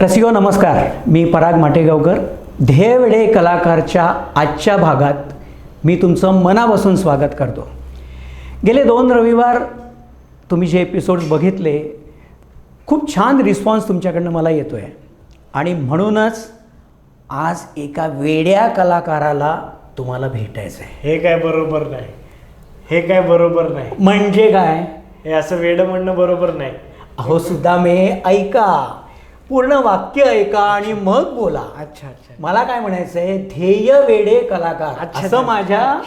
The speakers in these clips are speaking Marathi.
रसिको नमस्कार. मी पराग माटेगावकर. ध्येयवेडे कलाकारच्या आजच्या भागात मी तुमचं मनापासून स्वागत करतो. गेले दोन रविवार तुम्ही जे एपिसोड्स बघितले खूप छान रिस्पॉन्स तुमच्याकडनं मला येतो आहे आणि म्हणूनच आज एका वेड्या कलाकाराला तुम्हाला भेटायचं आहे हे काय बरोबर नाही. हे काय बरोबर नाही. म्हणजे काय? हे असं वेड म्हणणं बरोबर नाही. अहो सुद्धा मे ऐका. पूर्ण वाक्य ऐका आणि मग बोला. अच्छा अच्छा. मला काय म्हणायचं आहे ध्येय वेडे कलाकार. असं. माझ्या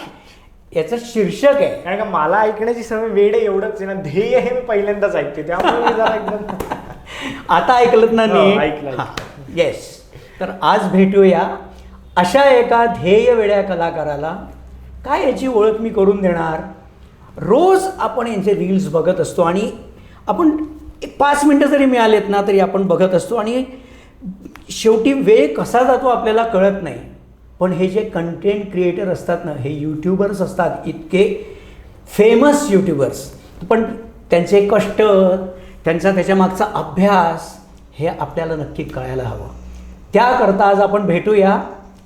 याचं शीर्षक आहे. कारण का मला ऐकण्याची सवय वेड एवढंच आहे ना ध्येय हे मी पहिल्यांदाच ऐकते त्यामुळे मी जरा एकदम आता ऐकलं ना हो, ऐकलं, येस तर आज भेटूया अशा एका ध्येय वेड्या कलाकाराला. काय याची ओळख मी करून देणार? रोज आपण यांचे रील्स बघत असतो आणि आपण पाच मिनटं जरी मिळालेत ना तरी आपण बघत असतो. आणि शेवटी वेळ कसा जातो आपल्याला कळत नाही. पण हे जे कंटेंट क्रिएटर असतात ना हे यूट्यूबर्स असतात इतके फेमस यूट्यूबर्स पण त्यांचे कष्ट त्यांचा त्याच्यामागचा अभ्यास हे आपल्याला नक्की कळायला हवं. त्याकरता आज आपण भेटूया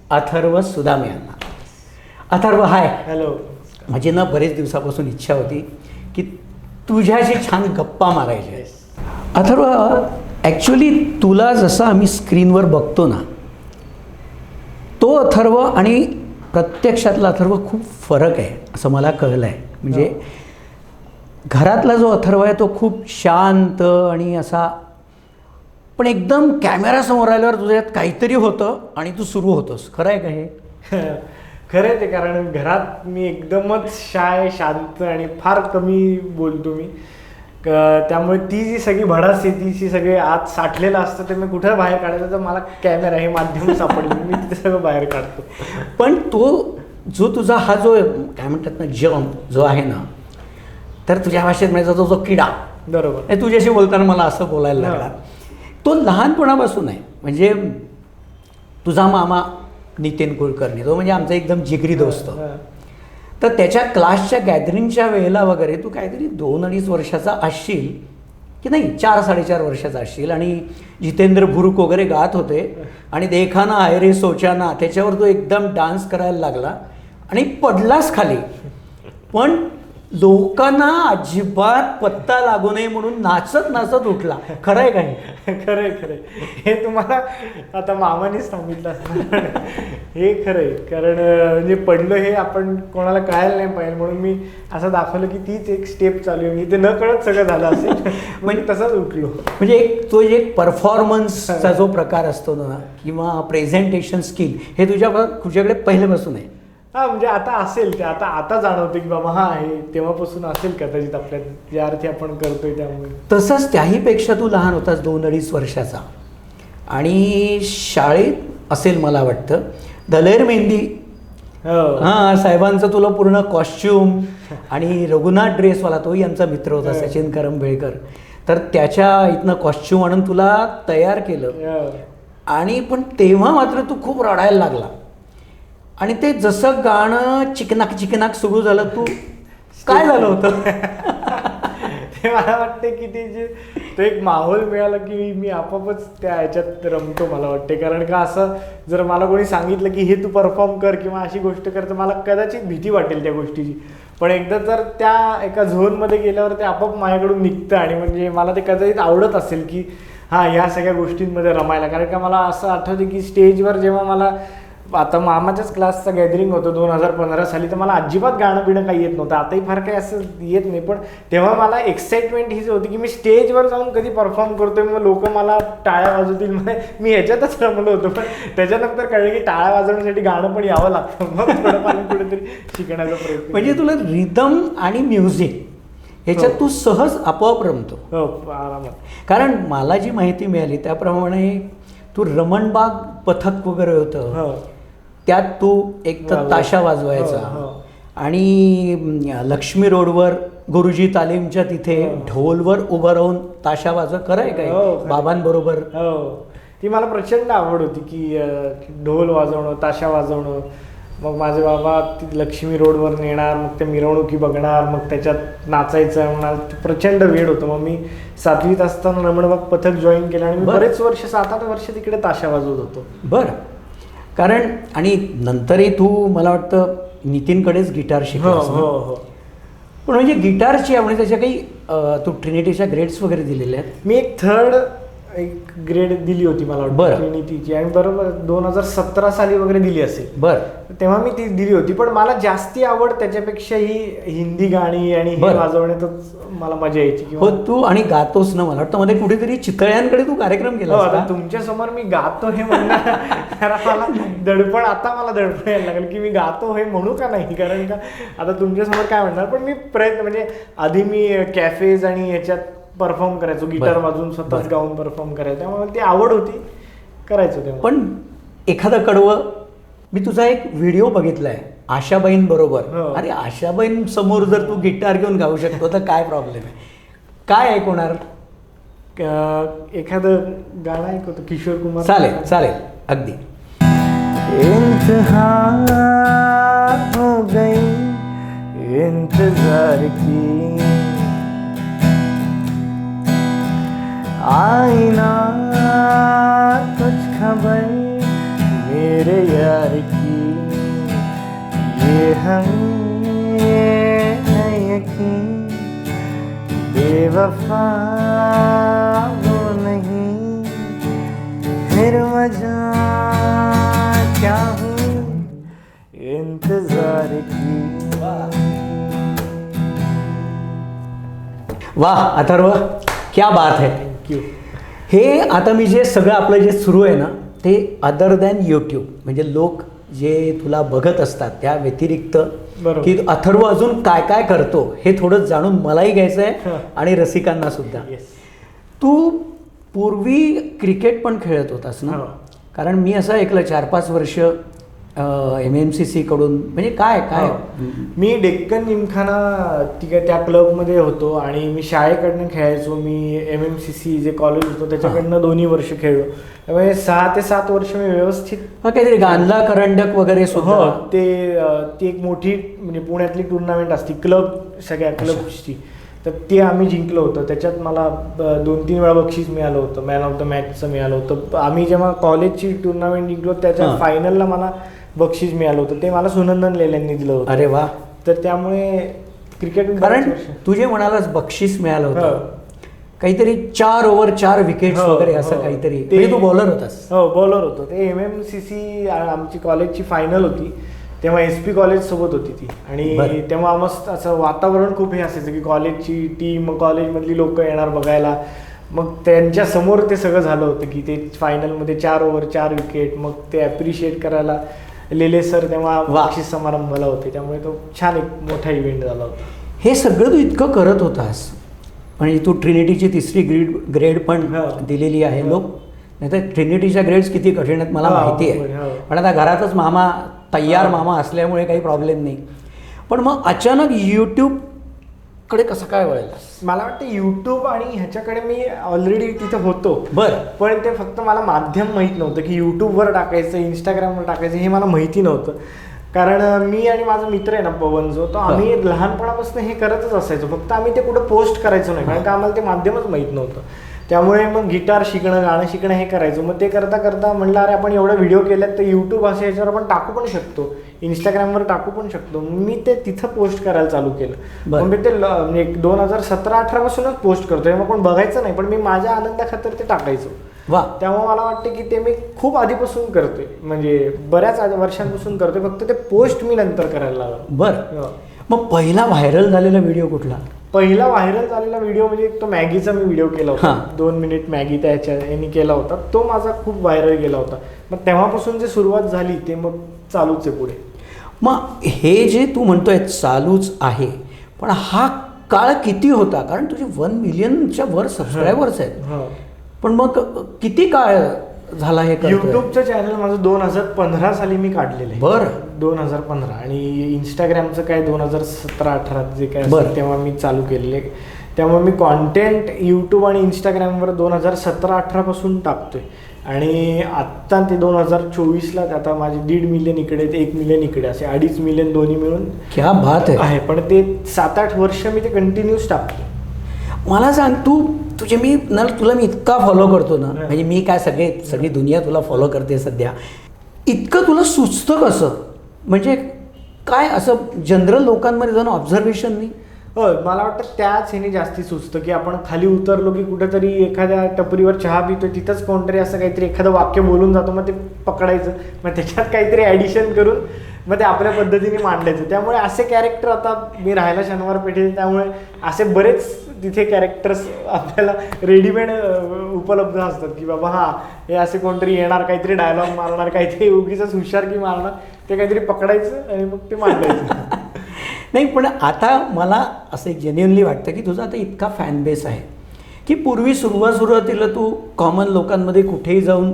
अथर्व सुदाम यांना अथर्व हाय हॅलो माझी ना बरेच दिवसापासून इच्छा होती की तुझ्याशी छान गप्पा मारायच्या अथर्व ॲक्च्युली तुला जसं आम्ही स्क्रीनवर बघतो ना तो अथर्व आणि प्रत्यक्षातला अथर्व खूप फरक आहे असं मला कळलं आहे म्हणजे घरातला जो अथर्व आहे तो खूप शांत आणि असा पण एकदम कॅमेरासमोर आल्यावर तुझ्यात काहीतरी होतं आणि तू सुरू होतोस. खरं आहे का हे? खरं आहे ते कारण घरात मी एकदमच शाय शांत आणि फार कमी बोलतो मी. त्यामुळे ती जी सगळी भडास आहे ती जी सगळे आत साठलेलं असतं ते मी कुठं बाहेर काढायचं? तर मला कॅमेरा हे माध्यम सापडले मी तिथे सगळं बाहेर काढतो. पण तो जो तुझा हा जो काय म्हणतात ना जम्प जो आहे ना तर तुझ्या भाषेत म्हणायचा तो जो किडा. बरोबर. तुझ्याशी बोलताना मला असं बोलायला. लागला. तो लहानपणापासून आहे. म्हणजे तुझा मामा नितीन कुलकर्णी तो म्हणजे आमचा एकदम जिगरी दोस्त. तर त्याच्या क्लासच्या गॅदरिंगच्या वेळेला वगैरे तू काहीतरी दोन अडीच वर्षाचा असशील की नाही चार साडेचार वर्षाचा असशील. आणि जितेंद्र भुरुक वगैरे गात होते आणि देखाना आयरे सोचाना त्याच्यावर तो एकदम डान्स करायला लागला आणि पडलास खाली. पण लोकांना अजिबात पत्ता लागू नये म्हणून नाचत नाचत उठला. खरं आहे काही खरंय खरंय. हे तुम्हाला आता मामानेच सांगितलं हे खरंय. कारण अं, म्हणजे पडलं हे आपण कोणाला कळायला नाही पाहिजे. म्हणून मी असं दाखवलं की तीच एक स्टेप चालू आहे. मी ते न कळत सगळं झालं असेल. म्हणजे तसंच उठलो. म्हणजे एक तो एक परफॉर्मन्सचा जो प्रकार असतो ना किंवा प्रेझेंटेशन स्किल हे तुझ्या तुझ्याकडे पहिल्यापासून आहे. हा म्हणजे आता असेल ते. आता आता जाणवते की बाबा हा हे तेव्हापासून असेल कदाचित आपल्यात ज्या अर्थी आपण करतोय त्यामुळे. तसंच त्याहीपेक्षा तू लहान होतास दोन अडीच वर्षाचा. आणि शाळेत असेल मला वाटतं दलेर मेहंदी. हो. हां साहेबांचं तुला पूर्ण कॉस्च्युम आणि रघुनाथ ड्रेसवाला तोही आमचा मित्र होता हो. सचिन करंबेळकर तर त्याच्या इथनं कॉस्च्युम आणून तुला तयार केलं. हो. आणि पण तेव्हा मात्र तू खूप रडायला लागला. आणि ते जसं गाणं चिकनाक चिकनाक सुरू झालं तू काय झालं होतं? ते मला वाटते की ते जे तो एक माहोल मिळाला की मी आपापच त्या ह्याच्यात रमतो मला वाटते कारण का असं जर मला कोणी सांगितलं की हे तू परफॉर्म कर किंवा अशी गोष्ट कर तर मला कदाचित भीती वाटेल त्या गोष्टीची. पण एकदा जर त्या एका झोनमध्ये गेल्यावर ते आपोआप माझ्याकडून निघतं आणि म्हणजे मला ते कदाचित आवडत असेल की हां ह्या सगळ्या गोष्टींमध्ये रमायला. कारण का मला असं आठवतं की स्टेजवर जेव्हा मला आता मामाच्याच क्लासचा गॅदरिंग होतं दोन हजार पंधरा साली तर मला अजिबात गाणं बिणं काही येत नव्हतं. आताही फार काही असं येत नाही पण तेव्हा मला एक्साइटमेंट हीच होती की मी स्टेजवर जाऊन कधी परफॉर्म करतोय मग लोक मला टाळ्या वाजवतील. म्हणजे मी ह्याच्यातच रमलो होतो पण त्याच्यानंतर कळलं की टाळ्या वाजवण्यासाठी गाणं पण यावं लागतं. मग थोडंफार कुठेतरी शिकण्याचा प्रयत्न म्हणजे तुला रिदम आणि म्युझिक ह्याच्यात हो. तू सहज आपोआप रमतो. हो आरामात. कारण मला जी माहिती मिळाली त्याप्रमाणे तू रमणबाग पथक वगैरे होतं. हो. त्यात तू एक तर. ताशा वाजवायचा हो, हो. आणि लक्ष्मी रोडवर गुरुजी तालीमच्या तिथे हो. ढोलवर उभं राहून ताशा वाजव खरंय हो, काय खरंय. बाबांबरोबर हो ती मला प्रचंड आवड होती की ढोल वाजवणं ताशा वाजवणं मग माझे बाबा ती लक्ष्मी रोडवर नेणार मग त्या मिरवणुकी बघणार मग त्याच्यात नाचायचं म्हणणार ते प्रचंड वेळ होतं मग मी सातवीत असताना रमणबाग पथक जॉईन केलं आणि. बरेच वर्ष सात आठ वर्ष तिकडे ताशा वाजवत होतो बरं कारण आणि नंतरही तू मला वाटतं नितीनकडेच गिटार हो शिकलास ना? हो हो पण म्हणजे गिटारची म्हणजे त्याच्या काही तू ट्रिनिटीच्या ग्रेड्स वगैरे दिलेले आहेत मी एक थर्ड एक ग्रेड दिली होती मला बरं. वाटतं ट्रिनिटीची आणि बरोबर दोन हजार सतरा साली वगैरे दिली असेल. बरं. तेव्हा मी ती दिली होती. पण मला जास्ती आवड त्याच्यापेक्षा ही हिंदी गाणी आणि हे. वाजवण्यातच मला मजा यायची हो तू आणि गातोस ना मला वाटतं मध्ये कुठेतरी चितळ्यांकडे तू कार्यक्रम हो, केला आता तुमच्यासमोर मी गातो हे म्हणणार मला दडपण आता मला दडपण यायला लागलं की मी गातो हे म्हणू का नाही? कारण का आता तुमच्यासमोर काय म्हणणार? पण मी प्रयत्न म्हणजे आधी मी कॅफेज आणि ह्याच्यात परफॉर्म करायचो. गिटार. वाजून स्वतःच. गाऊन परफॉर्म करायचो. त्यामुळे मला ती आवड होती. करायचो तेव्हा. पण एखादं कडवं मी तुझा एक व्हिडिओ बघितलाय आशाबाईं बरोबर. हो. अरे आशाबाईं समोर जर तू गिटार घेऊन गाऊ शकतो तर काय प्रॉब्लेम आहे? काय ऐकवणार? एखादं गाणं ऐकवतो किशोर कुमार. चालेल चालेल. अगदी. इंतहा हो गई इंतजार की आईना, कुछ खबर मेरे यार की। ये हम है यकीन, बेवफा वो नहीं। फिर वजह क्या हुई? इंतज़ार की। वाह, अथर्व, क्या बात है। हे आता मी जे सगळं आपलं जे सुरू आहे ना ते अदर दॅन यूट्यूब म्हणजे लोक जे तुला बघत असतात त्या व्यतिरिक्त. की अथर्व अजून काय काय करतो हे थोडं जाणून मलाही घ्यायचं आहे. आणि रसिकांना सुद्धा तू पूर्वी क्रिकेट पण खेळत होतास ना हो. कारण मी असं ऐकलं चार पाच वर्ष एम एम सी कडून. म्हणजे काय काय? मी डेक्कन जिमखाना तिकडे त्या क्लबमध्ये होतो आणि मी शाळेकडनं खेळायचो. मी M M C C J college होतं त्याच्याकडनं दोन्ही वर्ष खेळलो. त्यामुळे सहा ते सात वर्ष मी व्यवस्थित हा, काहीतरी गांधला करंडक वगैरे हो सुद्धा ते अं, ती एक मोठी म्हणजे पुण्यातली टुर्नामेंट असते क्लब सगळ्या क्लबची. तर ते आम्ही जिंकलो होतं. त्याच्यात मला दोन तीन वेळा बक्षीस मिळालं होतं. मॅन ऑफ द मॅचचं मिळालं होतं. आम्ही जेव्हा कॉलेजची टुर्नामेंट जिंकलो त्याच्या हां. फायनलला मला बक्षीस मिळालं होतं. ते मला सुनंदन लेल्यांनी दिलं होतं. अरे वा. तर त्यामुळे क्रिकेट कारण तू जे म्हणालास बक्षीस मिळालं होतं. हो. काहीतरी चार ओव्हर चार विकेट हो, वगैरे असं हो. काहीतरी. ते- म्हणजे तू बॉलर होतास. हो बॉलर होतो. ते एम एम सी सी आमची कॉलेजची फायनल होती. तेव्हा एस पी कॉलेज सोबत होती ती. आणि. तेव्हा मस्त असं वातावरण खूप हे असायचं की कॉलेजची टीम कॉलेजमधली लोक येणार बघायला. मग त्यांच्यासमोर ते सगळं झालं होतं की ते फायनलमध्ये चार ओव्हर चार विकेट मग ते ॲप्रिशिएट करायला. लेले सर तेव्हा. बक्षीस समारंभाला होते त्यामुळे तो छान एक मोठा इव्हेंट झाला होता हे सगळं तू इतकं करत होतास म्हणजे तू ट्रिनिटीची तिसरी ग्रेड ग्रेड पण हो. दिलेली आहे लोक नाहीतर ट्रिनिटीच्या ग्रेड्स किती कठीण आहेत मला हो, माहिती हो. आहे पण आता घरातच मामा तयार हो. मामा असल्यामुळे काही प्रॉब्लेम नाही पण मग अचानक यूट्यूबकडे कसं काय वळलास मला वाटतं यूट्यूब आणि ह्याच्याकडे मी ऑलरेडी तिथे होतो. बरं. पण ते फक्त मला माध्यम माहीत नव्हतं की यूट्यूबवर टाकायचं इंस्टाग्रामवर टाकायचं हे मला माहिती नव्हतं. कारण मी आणि माझा मित्र आहे ना पवन जो तो आम्ही लहानपणापासून हे करतच असायचो. फक्त आम्ही ते कुठं पोस्ट करायचो नाही. कारण का आम्हाला ते माध्यमच माहीत नव्हतं. त्यामुळे मग गिटार शिकणं गाणं शिकणं हे करायचो. मग ते करता करता म्हणलं अरे आपण एवढे व्हिडिओ केल्यात तर यूट्यूब असे याच्यावर आपण टाकू पण शकतो. इंस्टाग्रामवर टाकू पण शकतो. मी ते तिथं पोस्ट करायला चालू केलं. मग मी ते म्हणजे दोन हजार सतरा अठरा पासूनच पोस्ट करतोय. मग कोण बघायचं नाही पण मी माझ्या आनंदाखातर ते टाकायचो. वा. त्यामुळे मला वाटतं की ते मी खूप आधीपासून करतोय. म्हणजे बऱ्याच वर्षांपासून करतोय. फक्त ते पोस्ट मी नंतर करायला लागलो. बरं. हो. मग पहिला व्हायरल झालेला व्हिडिओ कुठला? पहिला व्हायरल झालेला व्हिडिओ म्हणजे एक तो मॅगीचा मी व्हिडिओ केला होता. दोन मिनिट मॅगी त्याच्या यांनी केला होता. तो माझा खूप व्हायरल गेला होता. मग तेव्हापासून जे सुरुवात झाली ते मग चालूच आहे पुढे. मग हे जे तू म्हणतोय चालूच आहे पण हा काळ किती होता? कारण तुझे वन मिलियनच्या वर सबस्क्रायबर्स आहेत. पण मग किती काळ झाला हे? युट्यूबचं चॅनल माझं दोन हजार पंधरा साली मी काढलेलं आहे. बरं. दोन हजार पंधरा. आणि इंस्टाग्रामचं काय दोन हजार सतरा अठरा जे काय बरं. तेव्हा मी चालू केलेले त्यामुळे मी कॉन्टेंट यूट्यूब आणि इंस्टाग्रामवर दोन हजार सतरा अठरापासून टाकतोय. आणि आत्ता ते दोन हजार चोवीसला आता माझे दीड मिलियन इकडे ते एक मिलियन इकडे. असे अडीच मिलियन दोन्ही मिळून क्या बात आहे. पण ते सात आठ वर्ष मी ते कंटिन्यूस टाकले मला सांग तू तुझे मी ना तुला मी इतका फॉलो करतो ना. म्हणजे मी काय सगळे सगळी दुनिया तुला फॉलो करते सध्या. इतकं तुला सुचतं कसं? म्हणजे काय असं जनरल लोकांमध्ये जाऊन ऑब्झर्वेशन नाही? हो मला वाटतं त्याच ह्याने जास्ती सुचतं की आपण खाली उतरलो की कुठेतरी एखाद्या टपरीवर चहा पितोय तिथंच कोणतरी असं काहीतरी एखादं वाक्य बोलून जातो मग ते पकडायचं. मग त्याच्यात काहीतरी ॲडिशन करून मग ते आपल्या पद्धतीने मांडायचं. त्यामुळे असे कॅरेक्टर आता मी राहायला शनिवार पेठेत त्यामुळे असे बरेच तिथे कॅरेक्टर्स आपल्याला रेडीमेड उपलब्ध असतात की बाबा हां हे असे कोणतरी येणार काहीतरी डायलॉग मारणार काहीतरी उगीच हुशार की मारणार ते काहीतरी पकडायचं आणि मग ते मांडायचं. नाही पण आता मला असं एक जेन्युअनली वाटतं की तुझा आता इतका फॅन बेस आहे की पूर्वी सुरुवात सुरुवातीला तू कॉमन लोकांमध्ये कुठेही जाऊन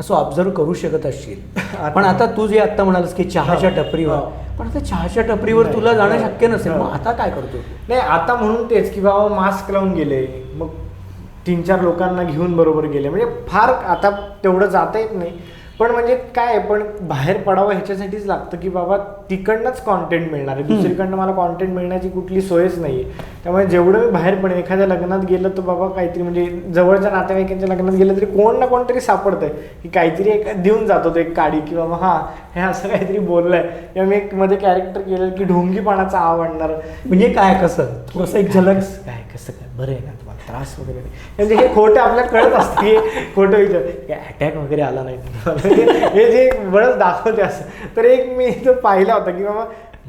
असं ऑब्झर्व करू शकत असशील पण आता तू जे आत्ता म्हणालस की चहाच्या. टपरीवर. पण आता चहाच्या टपरीवर. तुला जाणं. शक्य नसेल. मग आता काय करतो नाही आता म्हणून तेच की बाबा मास्क लावून गेले मग तीन चार लोकांना घेऊन बरोबर गेले म्हणजे फार आता तेवढं जाता येत नाही पण म्हणजे काय पण बाहेर पडावं ह्याच्यासाठीच लागतं की बाबा तिकडनंच कॉन्टेंट मिळणार आहे. दुसरीकडनं मला कॉन्टेंट मिळण्याची कुठली सोयच नाही आहे त्यामुळे जेवढं मी बाहेर पडेन एखाद्या लग्नात गेलं तर बाबा काहीतरी म्हणजे जवळच्या नातेवाईकांच्या लग्नात गेलं तरी कोण ना कोणतरी सापडतंय. की काहीतरी एक देऊन जातो तो एक काडी की बाबा हां हे असं काहीतरी बोललंय. किंवा मी एक मध्ये कॅरेक्टर केलं की ढोंगीपणाचा आवडणार म्हणजे काय कसं? तू असं एक झलक? काय कसं काय? बरं आहे ना? त्रास वगैरे नाही. म्हणजे हे खोटं आपल्याला कळत असतं की खोटं विचार. अटॅक वगैरे आला नाही. म्हणजे हे जे बरंच दाखवते असं. तर एक मी तो पाहिला होता की बाबा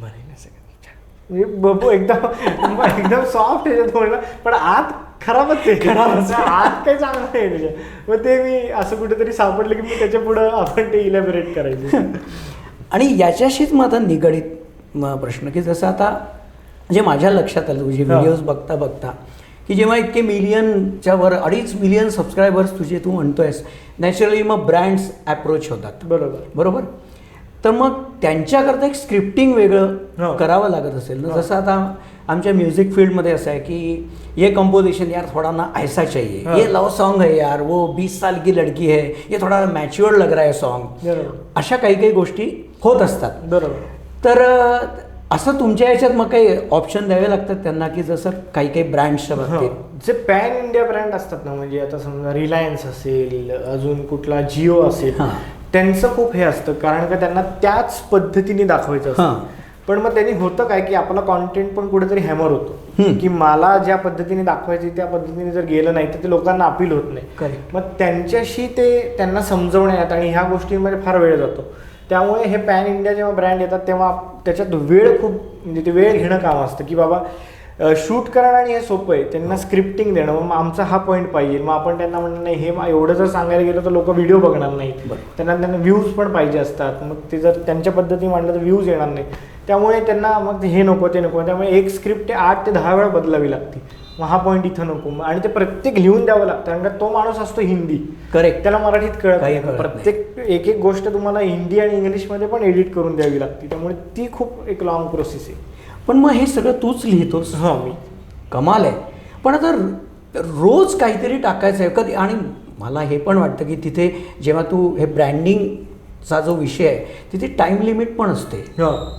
आहे सगळं छान. म्हणजे बबू एकदम एकदम सॉफ्ट ह्याच्यात बोलला पण आत खराबच आहे. खराबच. आत काही चांगलं नाही त्याच्यात मग ते मी असं कुठेतरी सापडलं की मी त्याच्या पुढं आपण ते इलॅबरेट करायचं. आणि याच्याशीच माझा निगडीत म- प्रश्न की जसं आता म्हणजे माझ्या लक्षात आलं तुझे हा. व्हिडिओज बघता बघता की जेव्हा इतके मिलियनच्या वर अडीच मिलियन सबस्क्रायबर्स तुझे तू म्हणतोयस नॅचरली मग ब्रँड्स अप्रोच होतात. बरोबर. बरोबर? तर मग त्यांच्याकरता एक स्क्रिप्टिंग हो. वेगळं करावं लागत असेल ना? हो. जसं आता आमच्या म्युझिक फील्डमध्ये असं आहे की ये कंपोजिशन यार थोड़ा ना ऐसा चाहिए. हाँ. ये लव सॉन्ग है यार वो बीस साल की लड़की है ये थोड़ा मॅच्युअर लग रहा है सॉन्ग अशा काही काही गोष्टी होत असतात. बरोबर. तर असं तुमच्या याच्यात मग काही ऑप्शन द्यावे लागतात त्यांना की जसं काही काही ब्रँड्सच्या बाबतीत. जे पॅन इंडिया ब्रँड असतात ना म्हणजे आता समजा रिलायन्स असेल अजून कुठला जिओ असेल. त्यांचं खूप हे असतं कारण का त्यांना त्याच पद्धतीने दाखवायचं. असतं पण मग त्यांनी होतं काय की आपला कॉन्टेंट पण कुठेतरी हॅमर होतो. की मला ज्या पद्धतीने दाखवायची त्या पद्धतीने जर गेलं नाही तर ते लोकांना अपील होत नाही. मग त्यांच्याशी ते त्यांना समजवण्यात आणि ह्या गोष्टींमध्ये फार वेळ जातो त्यामुळे हे पॅन इंडिया जेव्हा ब्रँड येतात तेव्हा त्याच्यात वेळ खूप म्हणजे ते वेळ घेणं काम असतं की बाबा शूट करणं आणि हे सोपं आहे. त्यांना स्क्रिप्टिंग देणं. मग आमचा हा पॉईंट पाहिजे. मग आपण त्यांना म्हणणं नाही हे एवढं जर सांगायला गेलं तर लोक व्हिडिओ बघणार नाहीत. बरं. त्यांना त्यांना व्ह्यूज पण पाहिजे असतात. मग ते जर त्यांच्या पद्धतीने मांडलं तर व्ह्यूज येणार नाही त्यामुळे त्यांना मग हे नको ते नको. त्यामुळे एक स्क्रिप्ट ते आठ ते दहा वेळा बदलावी लागते. मग हा पॉईंट इथं नको. आणि ते प्रत्येक लिहून द्यावं लागतं. कारण का तो माणूस असतो हिंदी. करेक्ट त्याला मराठीत कळत काही नाही. कळत प्रत्येक एक एक गोष्ट तुम्हाला हिंदी आणि इंग्लिशमध्ये पण एडिट करून द्यावी लागते. त्यामुळे ती खूप एक लॉंग प्रोसेस आहे. पण मग हे सगळं तूच लिहितोस? हां मी. कमाल आहे. पण आता र- रोज काहीतरी टाकायचं आहे. कधी आणि मला हे पण वाटतं की तिथे जेव्हा तू हे ब्रँडिंगचा जो विषय आहे तिथे टाईम लिमिट पण असते.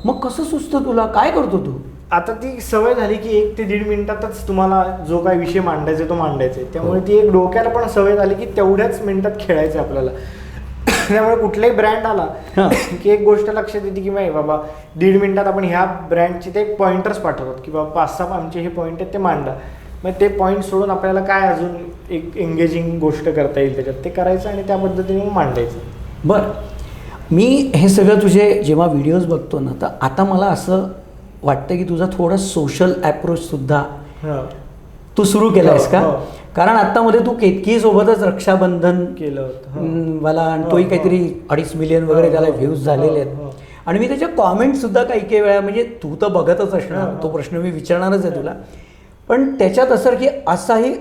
मग कसं सुचतं तुला? काय करतो तू? आता ती सवय झाली की एक ते दीड मिनिटातच तुम्हाला जो काही विषय मांडायचा तो मांडायचा आहे. त्यामुळे हो. ती एक डोक्याला पण सवय झाली की तेवढ्याच मिनिटात खेळायचं आपल्याला. त्यामुळे कुठलाही ब्रँड आला. की एक गोष्ट लक्षात येते की नाही बाबा दीड मिनिटात आपण ह्या ब्रँडचे ते पॉईंटर्स पाठवतात की बाबा पाच सहा आमचे हे पॉईंट आहेत ते मांडा. मग ते पॉईंट सोडून आपल्याला काय अजून एक एंगेजिंग गोष्ट करता येईल त्याच्यात? ते करायचं आणि त्या पद्धतीने मांडायचं. बरं. मी हे सगळं तुझे जेव्हा व्हिडिओज बघतो ना तर आता मला असं वाटतं की तुझा थोडा सोशल ॲप्रोचसुद्धा हां तू सुरू केला आहेस का हो, हो. कारण आत्तामध्ये तू केतकी सोबतच रक्षाबंधन केलं होतं हो. मला आणि हो, तोही हो. काहीतरी अडीच मिलियन वगैरे हो, त्याला हो, व्ह्यूज हो, झालेले हो. आहेत आणि मी त्याच्या कॉमेंट सुद्धा काही काही वेळा म्हणजे तू तर बघतच असणार हो, हो. तो प्रश्न मी विचारणारच आहे तुला पण त्याच्यात असं की असाही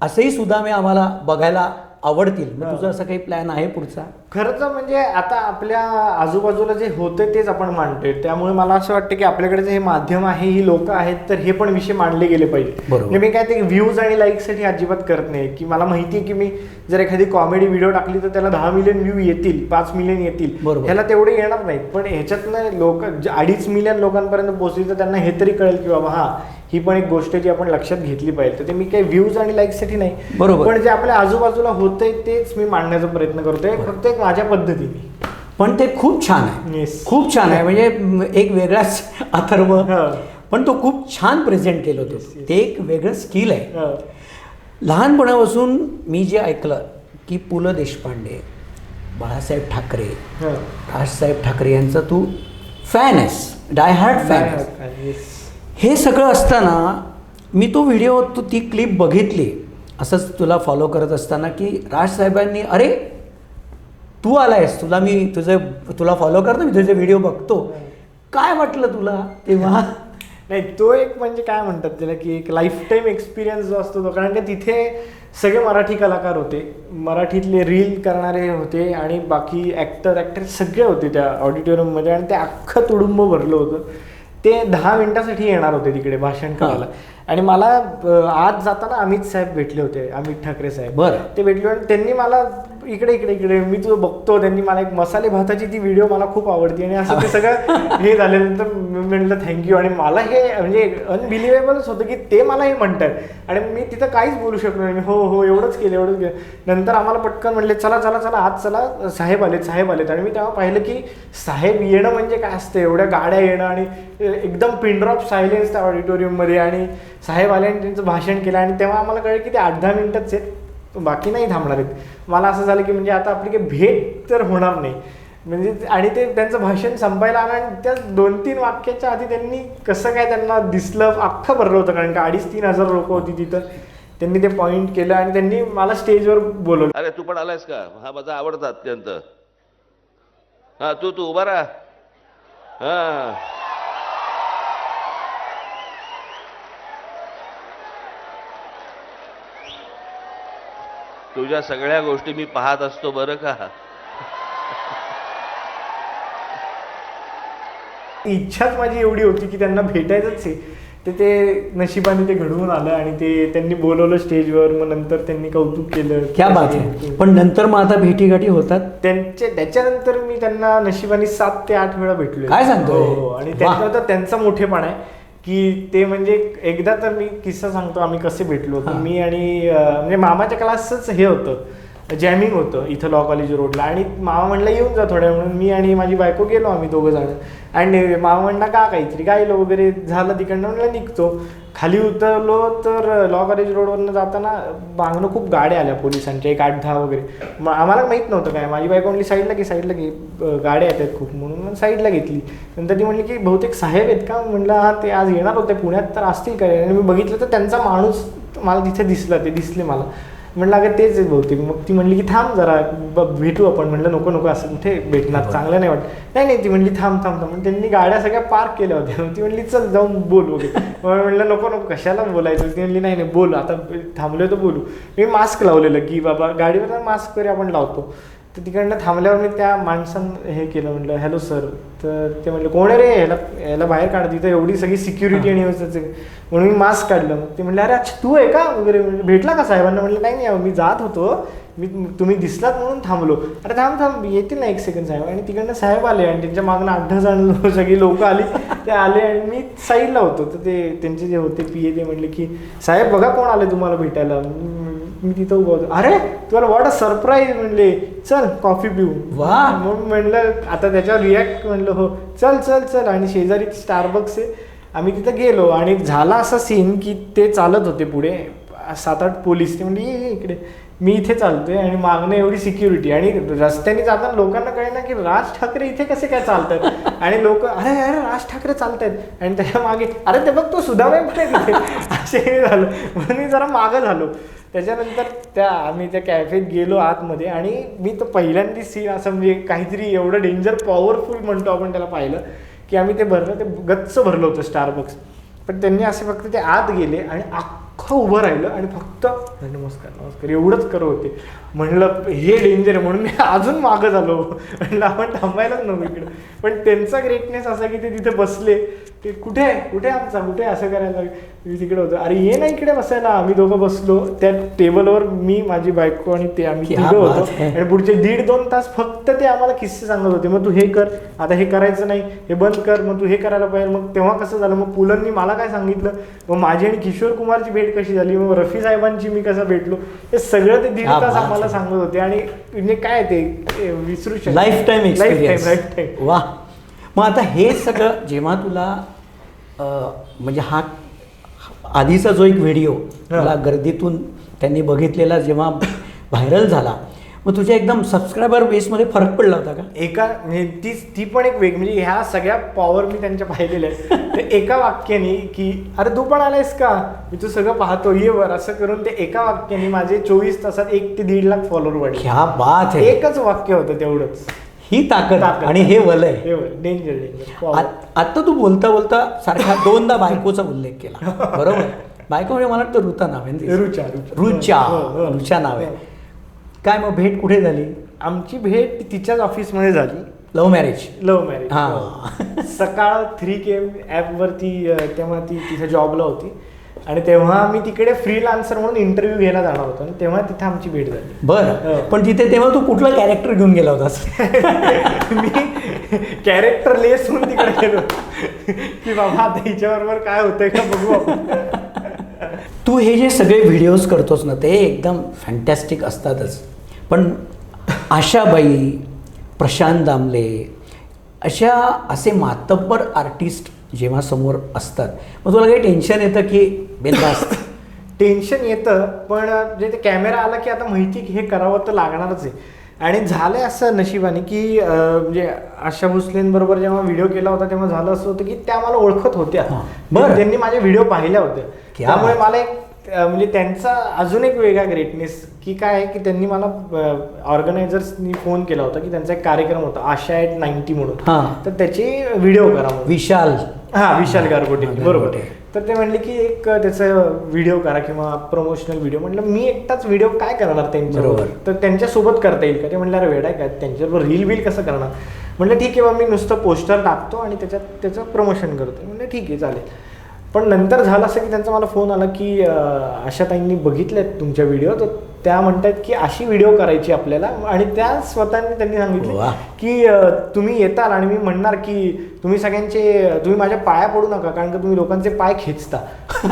असंही सुद्धा मी आम्हाला बघायला आवडतील. मग तुझा असा काही प्लॅन आहे पुढचा? खरं तर म्हणजे आता आपल्या आजूबाजूला जे होतं तेच आपण मांडतोय. त्यामुळे मला असं वाटतं की आपल्याकडे जे हे माध्यम आहे ही लोक आहेत तर हे पण विषय मांडले गेले पाहिजे. म्हणजे मी काय ते व्ह्यूज आणि लाईकसाठी अजिबात करत नाही. की मला माहिती आहे की मी जर एखादी कॉमेडी व्हिडिओ टाकली तर त्याला दहा मिलियन व्ह्यू येतील पाच मिलियन येतील. बरोबर. ह्याला तेवढे येणार नाहीत. पण ह्याच्यातनं लोक अडीच मिलियन लोकांपर्यंत पोहोचली तर त्यांना हे तरी कळेल की बाबा हा ही पण एक गोष्ट जी आपण लक्षात घेतली पाहिजे. तर ते मी काही व्ह्यूज आणि लाईकसाठी नाही. बरोबर. पण जे आपल्या आजूबाजूला होतंय तेच मी मांडण्याचा प्रयत्न करतोय. फक्त एक माझ्या पद्धतीने. पण ते खूप छान आहे. खूप छान आहे. म्हणजे एक वेगळाच अथर्व. पण तो खूप छान प्रेझेंट केलं होतं. ते एक वेगळं स्किल आहे. लहानपणापासून मी जे ऐकलं की पु ल देशपांडे बाळासाहेब ठाकरे. राजसाहेब ठाकरे यांचा तू फॅन आहेस. डाय हार्ट फॅन आहेस. हे सगळं असताना मी तो व्हिडिओ तू ती क्लिप बघितली. असंच तुला फॉलो करत असताना की राजसाहेबांनी अरे तू आलायस तुला मी तुझं तुला फॉलो करतो मी तुझे व्हिडिओ बघतो. काय वाटलं तुला तेव्हा? नाही तो एक म्हणजे काय म्हणतात त्याला की एक लाईफ टाईम एक्सपिरियन्स जो असतो तो. कारण की तिथे सगळे मराठी कलाकार होते. मराठीतले रील करणारे होते आणि बाकी ॲक्टर ॲक्टर सगळे होते त्या ऑडिटोरियममध्ये आणि ते अख्खं तुडुंब भरलं होतं. ते दहा मिनिटासाठी येणार होते तिकडे भाषण करायला. आणि मला आज जाताना अमित साहेब भेटले होते अमित ठाकरे साहेब. बरं. ते भेटले आणि त्यांनी मला इकडे इकडे इकडे मी तुझं बघतो त्यांनी मला एक मसाले भाताची ती व्हिडिओ मला खूप आवडती आणि असं ते सगळं हे झाल्यानंतर मी म्हटलं थँक्यू आणि मला हे म्हणजे अनबिलिव्हेबलच होतं की ते मला हे म्हणतात. आणि मी तिथं काहीच बोलू शकलो नाही. हो हो एवढंच केलं एवढंच केलं. नंतर आम्हाला पटकन म्हणले चला चला चला आज चला साहेब आलेत साहेब आलेत. आणि मी तेव्हा पाहिलं की साहेब येणं म्हणजे काय असतं? एवढ्या गाड्या येणं आणि एकदम पिनड्रॉप सायलेन्स त्या ऑडिटोरियममध्ये आणि साहेब आले आणि त्यांचं भाषण केलं आणि तेव्हा आम्हाला कळलं की ते आठ दहा मिनटंच आहेत. बाकी नाही थांबणार आहेत. मला असं झालं की म्हणजे आता आपली काही भेट तर होणार नाही. म्हणजे आणि ते त्यांचं भाषण संपायला आलं आणि त्या दोन तीन वाक्याच्या आधी त्यांनी कसं काय त्यांना दिसलं अख्खं भरलं होतं. कारण का अडीच तीन हजार लोक होती तिथं. त्यांनी ते पॉईंट केलं आणि त्यांनी मला स्टेजवर बोलवलं. अरे तू पण आलायस का? हा माझा आवडता अत्यंत. हा तू तू उभा राहा. हा. तुझ्या सगळ्या गोष्टी मी पाहत असतो बरं का? इच्छाच माझी एवढी होती की त्यांना भेटायचंच आहे. ते ते नशिबाने ते घडवून आलं आणि ते त्यांनी बोलवलं स्टेजवर मग नंतर त्यांनी कौतुक केलं. क्या बात आहे पण नंतर मग आता भेटीगाठी होतात? त्यांचे त्याच्यानंतर मी त्यांना नशिबाने सात ते आठ वेळा भेटलो काय सांगतोय? आणि वा. त्याच्यानंतर त्यांचा मोठेपण आहे. की ते म्हणजे एकदा तर मी किस्सा सांगतो आम्ही कसे भेटलो हा. मी आणि म्हणजे मामाच्या क्लासच हे होतं जॅमिंग होतं इथं लॉ कॉलेज रोडला आणि मामा म्हणला येऊन जा थोड्या म्हणून मी आणि माझी बायको गेलो आम्ही दोघं जण. आणि मामा म्हणला का काहीतरी गायलो वगैरे झालं तिकडनं. म्हणलं निघतो. खाली उतरलो तर लॉ कॉलेज रोडवरनं जाताना मागणं खूप गाड्या आल्या पोलिसांच्या. एक आठ दहा वगैरे. मग आम्हाला माहीत नव्हतं काय. माझी बायको म्हणली साईडला की साईडला की गाड्या येत आहेत खूप. म्हणून मग साईडला घेतली. नंतर ती म्हणली की बहुतेक साहेब आहेत का? म्हणलं हा ते आज येणार होते. पुण्यात तर असतील काय आणि मी बघितलं तर त्यांचा माणूस मला तिथे दिसला. ते दिसले मला. म्हणलं अगं तेच बहुतेक. मग ती म्हणली की थांब जरा भेटू आपण. म्हणलं नको नको असं कुठे भेटणार चांगलं नाही वाटत. नाही नाही ती म्हणली थांब थांब थांब. त्यांनी गाड्या सगळ्या पार्क केल्या होत्या. ती म्हणली चल जाऊन बोल वगैरे. म्हणलं नको नको कशाला बोलायचं? ती म्हणली नाही नाही बोल आता थांबलोय तर बोलू. मी मास्क लावलेलं की बाबा गाडीवर मास्क वगैरे आपण लावतो. तर तिकडनं थांबल्यावर मी त्या माणसानं हे केलं म्हणलं हॅलो सर. तर ते म्हणलं कोण आहे रे? ह्याला ह्याला बाहेर काढ तिथं एवढी सगळी सिक्युरिटी आणि. म्हणून मी मास्क काढलं. मग ते म्हणले अरे अच्छा तू आहे का? वगैरे भेटला का साहेबांना? म्हणलं नाही नाही मी जात होतो. मी तुम्ही दिसलात म्हणून थांबलो. अरे थांब थांब येतील ना एक सेकंड साहेब. आणि तिकडनं साहेब आले आणि त्यांच्या मागणं आठ दहा जण सगळी लोक आली. ते आले आणि मी साईडला होतो. तर ते त्यांचे जे होते पी ए ते म्हणले की साहेब बघा कोण आले तुम्हाला भेटायला. मी तिथं उभा होतो. अरे तुम्हाला वॉट अ सरप्राईज म्हणले. चल कॉफी पिऊ. वा. मग म्हणलं आता त्याच्यावर रिॲक्ट म्हणलं हो. चल चल चल. आणि शेजारी स्टारबक्स आहे. आम्ही तिथं गेलो आणि झाला असा सीन की ते चालत होते पुढे. सात आठ पोलीस ते म्हणजे इकडे. मी इथे चालतोय आणि मागणं एवढी सिक्युरिटी आणि रस्त्याने जाताना लोकांना कळेना की राज ठाकरे इथे कसे काय चालतात? आणि लोक अरे अरे राज ठाकरे चालतायत. आणि त्याच्यामागे अरे ते बघ तो सुधामे पण आहे तिथे. असे हे झालं. म्हणून मी जरा मागं झालो. त्याच्यानंतर त्या आम्ही त्या कॅफेत गेलो आतमध्ये आणि मी तो पहिल्यांदा सीन असं म्हणजे काहीतरी एवढं डेंजर पॉवरफुल म्हणतो आपण त्याला पाहिलं की आम्ही ते भरलं ते गच्च भरलं होतं स्टारबक्स पण त्यांनी असे फक्त ते आत गेले आणि अख्खं उभं राहिलं आणि फक्त नमस्कार नमस्कार. एवढंच करत होते. म्हणलं हे डेंजर आहे. म्हणून मी अजून मागं झालो. म्हणलं आपण थांबायलाच नको इकडे. पण त्यांचा ग्रेटनेस असा की ते तिथे बसले. ते कुठे आहे? कुठे आमचा? कुठे? असं करायला. मी तिकडे होतो. अरे ये ना इकडे बसायला. आम्ही दोघं बसलो. त्या टेबलवर मी माझी बायको आणि ते आम्ही तिघं बात होतो. आणि पुढचे दीड दोन तास फक्त ते आम्हाला किस्से सांगत होते. मग तू हे कर. आता हे करायचं नाही. हे बंद कर. मग तू हे करायला पाहिजे. मग तेव्हा कसं झालं? मग पुलंनी मला काय सांगितलं? मग माझी आणि किशोर कुमारची भेट कशी झाली? मग रफी साहेबांची मी कसं भेटलो? हे सगळं ते दीड तास आम्हाला. सांगत होते आणि म्हणजे काय ते विसरू शकत life time experience life time वा. मग आता हे सगळं जेव्हा तुला म्हणजे हा आधीचा जो एक व्हिडिओ तुला गर्दीतून त्यांनी बघितलेला जेव्हा व्हायरल झाला मग तुझ्या एकदम सबस्क्रायबर बेसमध्ये फरक पडला होता का? एका म्हणजे ती ती पण एक वेग म्हणजे ह्या सगळ्या पॉवर मी त्यांच्या पाहिलेल्या आहेत. तर एका वाक्याने की अरे तू पण आलायस का? मी तू सगळं पाहतो ये वर. असं करून ते एका वाक्याने माझे चोवीस तासात एक ते दीड लाख फॉलोअर वाढले. ह्या बात आहे एकच वाक्य होतं तेवढंच. ही ताकद. आणि हे वलय. डेंजर डेंजर आ- आता तू बोलता बोलता सारखा दोनदा बायकोचा उल्लेख केला. बरोबर? बायको म्हणजे मला वाटतं रुता नाव आहे तिचं? रुचा रुचा हो, हो, हो. रुचा नाव आहे. काय मग भेट कुठे झाली? आमची भेट तिच्याच ऑफिसमध्ये झाली. लव्ह मॅरेज लव्ह मॅरेज हा. सकाळ थ्री के एम ॲपवरती तेव्हा ती तिथे जॉबला होती. आणि तेव्हा आम्ही तिकडे फ्रीलान्सर म्हणून इंटरव्ह्यू घ्यायला जाणार होतो. आणि तेव्हा तिथे आमची भेट झाली. बरं. हो. पण तिथे तेव्हा तू कुठलं कॅरेक्टर घेऊन गेला होतास? मी कॅरेक्टर लेस म्हणून तिकडे गेलो. की बाबा आता हिच्याबरोबर काय होतंय का बघू तू हे जे सगळे व्हिडिओज करतोस ना ते एकदम फॅन्टॅस्टिक असतातच. पण आशाबाई प्रशांत दामले अशा असे मातब्बर आर्टिस्ट जेव्हा समोर असतात मग तुला काही टेन्शन येतं की बिनधास्त? टेन्शन येतं पण जे ते कॅमेरा आला की आता माहिती की हे करावं तर लागणारच आहे. आणि झालंय असं नशिबाने की म्हणजे आशा भोसलेंबरोबर जेव्हा व्हिडिओ केला होता तेव्हा झालं असं होतं की त्या मला ओळखत होत्या. बरं. त्यांनी माझे व्हिडिओ पाहिल्या होत्या. त्यामुळे. मला एक म्हणजे त्यांचा अजून एक वेगळा ग्रेटनेस की काय आहे की त्यांनी मला ऑर्गनायझर्सनी फोन केला होता की त्यांचा एक कार्यक्रम होता आशा एट नाईन्टी म्हणून. हां. तर त्याचे व्हिडिओ करा विशाल. हा विशाल गारगोटे बरोबर. तर ते म्हणले की एक त्याचं व्हिडिओ करा किंवा प्रमोशनल व्हिडिओ म्हटलं मी एकटाच व्हिडिओ काय करणार त्यांच्याबरोबर बरोबर. तर त्यांच्यासोबत करता येईल का? ते म्हणलं अरे वेळ आहे का? त्यांच्याबरोबर रील बिल कसं करणार? म्हटलं ठीक आहे मग मी नुसतं पोस्टर टाकतो आणि त्याच्यात त्याचं प्रमोशन करतो. म्हणलं ठीक आहे चालेल. पण नंतर झालं असं की त्यांचा मला फोन आला की अं, आशाताईंनी बघितलेत तुमच्या व्हिडिओ तर त्या म्हणतात की अशी व्हिडिओ करायची आपल्याला. आणि त्या स्वतःने त्यांनी सांगितलं. की तुम्ही येताल आणि मी म्हणणार की तुम्ही सगळ्यांचे तुम्ही माझ्या पाया पडू नका कारण का तुम्ही लोकांचे पाय खेचता.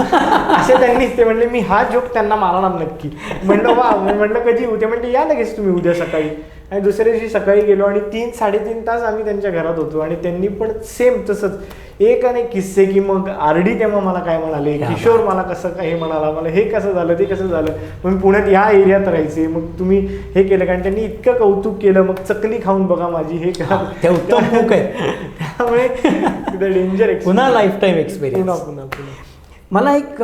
असे त्यांनी ते म्हणले मी हा जोक त्यांना मारणार नक्की. म्हणलं वा म्हणलं कधी ते म्हणले या लगेच तुम्ही उद्या सकाळी. आणि दुसऱ्या दिवशी सकाळी गेलो आणि तीन साडेतीन तास आम्ही त्यांच्या घरात होतो. आणि त्यांनी पण सेम तसंच. एक आणि किस्से की मग आरडी तेव्हा मला काय म्हणाले? किशोर मला कसं काय हे म्हणाला? मला हे कसं झालं? ते कसं झालं? मग पुण्यात या एरियात राहायचे. मग तुम्ही हे केलं. कारण त्यांनी इतकं कौतुक केलं. मग चकली खाऊन बघा माझी. हे आहे. त्यामुळे डेंजर पुन्हा लाईफ टाईम पुन्हा एक्सपिरियन्स पुन्हा पुन्हा. मला एक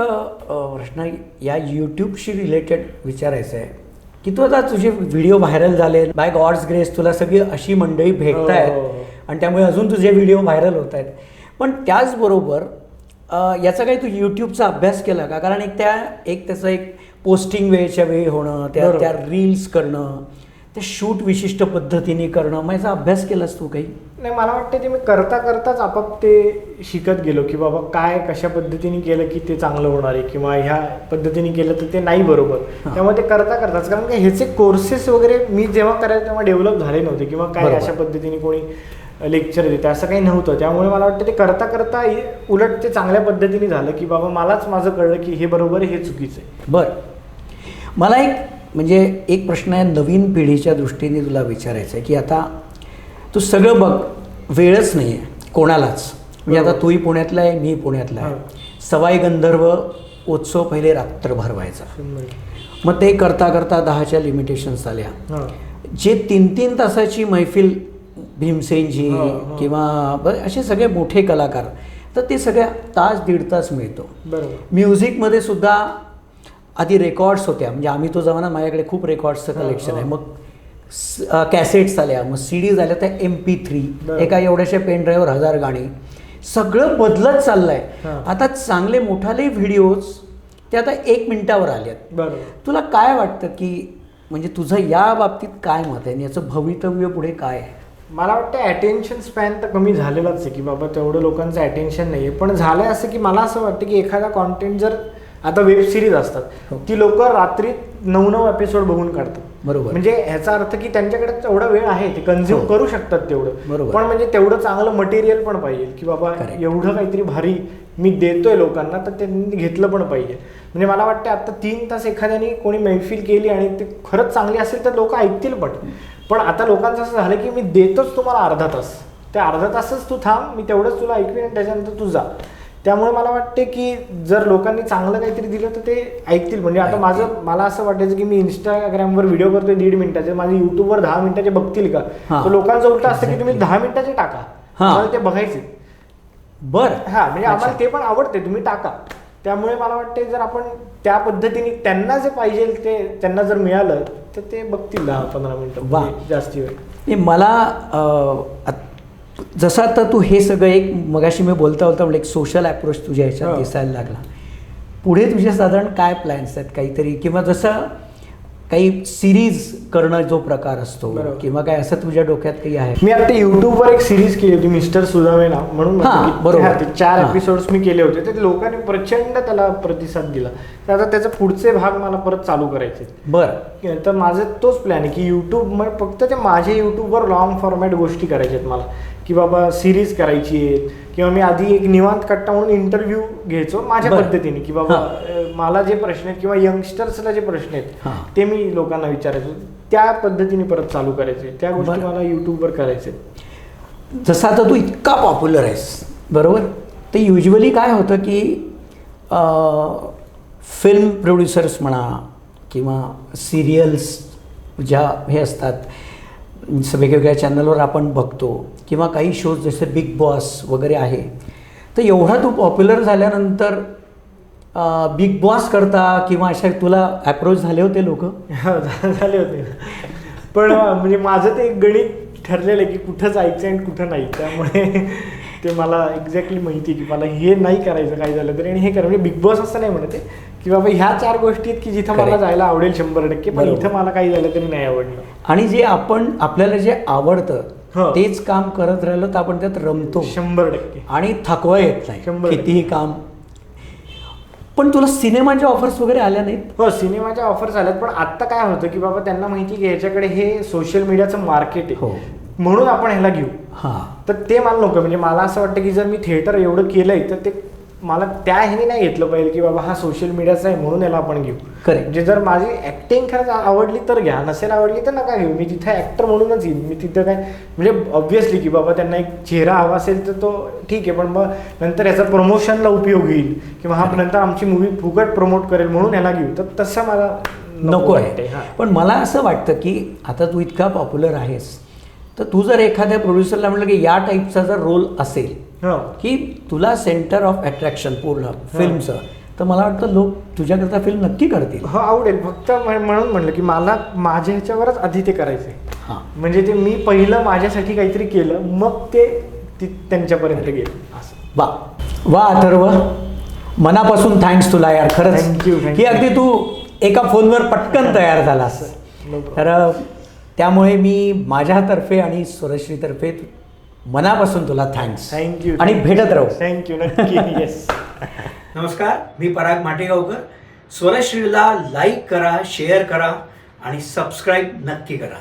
प्रश्न या यूट्यूबशी रिलेटेड विचारायचं आहे. की तू आता तुझे व्हिडिओ व्हायरल झाले बाय गॉड्स ग्रेस तुला सगळी अशी मंडळी भेटत हो. आणि त्यामुळे अजून तुझे व्हिडिओ व्हायरल होत आहेत पण त्याचबरोबर याचा काही तू यूट्यूबचा अभ्यास केला का कारण एक त्या एक त्याचं एक पोस्टिंग वेळच्या वेळी होणं त्या. त्या रील्स करणं ते शूट विशिष्ट पद्धतीने करणं मग याचा अभ्यास केलास तू काही? नाही मला वाटतं ते मी करता करताच आपाप ते शिकत गेलो की बाबा काय कशा पद्धतीने केलं की ते चांगलं होणार आहे किंवा ह्या पद्धतीने केलं तर ते नाही बरोबर. त्यामुळे ते करता करताच कारण का ह्याचे कोर्सेस वगैरे मी जेव्हा करायचं तेव्हा डेव्हलप झाले नव्हते किंवा काय. अशा पद्धतीने कोणी लेक्चर देते असं काही नव्हतं. त्यामुळे मला वाटतं ते करता करता उलट ते चांगल्या पद्धतीने झालं की बाबा मलाच माझं कळलं की हे बरोबर हे चुकीचं आहे. बरं. मला एक म्हणजे एक प्रश्न आहे नवीन पिढीच्या दृष्टीने तुला विचारायचं आहे की आता तू सगळं बघ वेळच नाही आहे कोणालाच म्हणजे आता बरोबर. तूही पुण्यातला आहे मी पुण्यातला आहे हां. सवाई गंधर्व उत्सव पहिले रात्रभर व्हायचा. मग ते करता करता दहाच्या लिमिटेशन्स आल्या हां. जे तीन तीन तासाची मैफिल भीमसेनजी हो, हो. किंवा असे सगळे मोठे कलाकार तर ते सगळ्या तास दीड तास मिळतो म्युझिकमध्ये सुद्धा आधी रेकॉर्ड्स होत्या. म्हणजे आम्ही तो जमाना माझ्याकडे खूप रेकॉर्ड्सचं हो, कलेक्शन आहे. हो. मग कॅसेट्स आल्या मग सी डीज आल्या त्या एम पी थ्री. एका एवढ्याशा पेन ड्राईव्हवर हजार गाणी. सगळं बदलत चाललंय. हां. आता चांगले मोठाले व्हिडिओज ते आता एक मिनिटावर आले आहेत बरोबर. तुला काय वाटतं की म्हणजे तुझं या बाबतीत काय मत आहे आणि याचं भवितव्य पुढे काय आहे? मला वाटतं अटेन्शन स्पॅन तर कमी झालेलाच आहे की बाबा तेवढं लोकांचं अटेन्शन नाही आहे पण झालंय असं की मला असं वाटतं की एखादा कॉन्टेंट जर आता वेब सिरीज असतात हो. ती लोक रात्री नऊ नऊ एपिसोड बघून काढतात बरोबर. म्हणजे ह्याचा अर्थ की त्यांच्याकडे तेवढा वेळ आहे ते कन्झ्युम हो. करू शकतात तेवढं बरोबर. पण म्हणजे तेवढं चांगलं मटेरियल पण पाहिजे की बाबा. एवढं काहीतरी भारी मी देतोय लोकांना तर त्यांनी घेतलं पण पाहिजे म्हणजे मला वाटतं आता तीन तास एखाद्याने कोणी मैफिल केली आणि ते खरंच चांगली असेल तर लोक ऐकतील पण पण आता लोकांचं असं झालं की मी देतोच तुम्हाला अर्धा तास त्या अर्धा तासच तू थांब मी तेवढंच तुला ऐकवीन आणि त्याच्यानंतर तू जा त्यामुळे मला वाटते की जर लोकांनी चांगलं काहीतरी दिलं तर ते ऐकतील. म्हणजे आता माझं मला असं वाटायचं की मी इंस्टाग्रामवर व्हिडिओ करतोय दीड मिनिटाचे माझे युट्यूबवर दहा मिनिटाचे बघतील का. तर लोकांचं उलट असतं की तुम्ही दहा मिनिटाचे टाका. मला ते बघायचे बर. हा म्हणजे आम्हाला ते पण आवडते तुम्ही टाका. त्यामुळे मला वाटते जर आपण त्या पद्धतीने त्यांना जे पाहिजे ते त्यांना जर मिळालं तर ते बघतील दहा पंधरा मिनिटं. वा. म्हणजे जास्ती वेळ. मला जसं आता तू हे सगळं एक मगाशी मी बोलता बोलता म्हणजे एक सोशल अप्रोच तुझ्या ह्याच्यात हो. दिसायला लागला. पुढे तुझे साधारण काय प्लॅन्स आहेत? काहीतरी किंवा जसं काही सिरीज करणं जो प्रकार असतो. किंवा काय असं तुझ्या डोक्यात काही आहे? मी आता युट्यूबवर एक सिरीज केली होती मिस्टर सुदामे ना म्हणून बरोबर. चार. एपिसोड्स मी केले होते. ते लोकांनी प्रचंड त्याला प्रतिसाद दिला. तर आता त्याचे पुढचे भाग मला परत चालू करायचे बरं. तर माझं तोच प्लॅन आहे की यूट्यूब फक्त ते माझ्या यूट्यूबवर लॉंग फॉर्मॅट गोष्टी करायच्या आहेत मला. की बाबा सिरीज करायची आहे. किंवा मी आधी एक निवांत कट्टा म्हणून इंटरव्ह्यू घ्यायचो माझ्या. पद्धतीने की बाबा मला जे प्रश्न आहेत किंवा यंगस्टर्सला जे प्रश्न आहेत. ते मी लोकांना विचारायचो. त्या पद्धतीने परत चालू करायचे. त्या गोष्टी. मला युट्यूबवर करायचे. जसं आता तू इतका पॉप्युलर आहेस बरोबर? ते युजली काय होतं की फिल्म प्रोड्युसर्स म्हणा किंवा सिरियल्स ज्या हे असतात वेगवेगळ्या चॅनलवर आपण बघतो. किंवा काही शोज जसे बिग बॉस वगैरे आहे तर एवढा तू पॉप्युलर झाल्यानंतर बिग बॉस करता किंवा अशा तुला अप्रोच झाले होते लोक हो, झाले होते पण म्हणजे माझं ते एक गणित ठरलेलं आहे की कुठं जायचं आणि कुठं नाही त्यामुळे ते मला एक्झॅक्टली माहिती की मला हे नाही करायचं काय झालं तरी आणि हे करा म्हणजे बिग बॉस असं नाही म्हणते की बाबा ह्या चार गोष्टी आहेत की जिथं मला. जायला आवडेल शंभर टक्के पण. इथं मला काही झालं तरी नाही आवडलं आणि जे आपण आपल्याला जे आवडतं. तेच काम करत राहिलं तर आपण त्यात रमतो. शंभर टक्के. आणि थकवा येत नाही. कितीही काम. पण तुला सिनेमाच्या ऑफर्स वगैरे आल्या नाहीत? हो सिनेमाच्या ऑफर्स आल्यात पण आत्ता काय होतं की बाबा त्यांना माहिती की ह्याच्याकडे हे सोशल मीडियाचं मार्केट हो. आहे म्हणून आपण ह्याला घेऊ. हां. तर ते मला नको म्हणजे मला असं वाटतं की जर मी थिएटर एवढं केलंय तर ते मला त्या ह्याने नाही घेतलं पाहिजे की बाबा हा सोशल मीडियाचा आहे म्हणून याला आपण घेऊ Correct. म्हणजे जर माझी ऍक्टिंग खरंच आवडली तर घ्या नसेल आवडली तर नका घेऊ मी तिथे ऍक्टर म्हणूनच येईल मी तिथं काय म्हणजे ऑब्व्हियसली की बाबा त्यांना एक चेहरा हवा असेल तर तो ठीक आहे पण मग नंतर याचा प्रमोशनला उपयोग होईल किंवा हा नंतर आमची मूवी फुकट प्रमोट करेल म्हणून याला घेऊ तर तसं मला नको. आहे. पण मला असं वाटतं की आता तू इतका पॉप्युलर आहेस तर तू जर एखाद्या प्रोड्युसरला म्हटलं की या टाईपचा जर रोल असेल. की तुला सेंटर ऑफ अट्रॅक्शन पूर्ण फिल्मचं तर मला वाटतं लोक तुझ्याकरता फिल्म नक्की करतील. हो आवडेल. फक्त म्हण- म्हणून म्हणलं की मला माझ्या ह्याच्यावरच आधी ते करायचंय. हां. म्हणजे ते मी पहिलं माझ्यासाठी काहीतरी केलं मग ते त्यांच्यापर्यंत गेलं. असं. वा. वा अथर्व. मनापासून थँक्स तुला यार खरंच. You, thank की. अगदी तू एका फोनवर पटकन तयार झालास. No problem. तर त्यामुळे मी माझ्यातर्फे आणि स्वरश्रीतर्फे मनापासून तुला थँक्स थँक्यू आणि भेटत राहू. थँक्यू नक्की येस नमस्कार मी पराग माटेगावकर. स्वरश्रीला लाईक करा शेअर करा आणि सबस्क्राईब नक्की करा.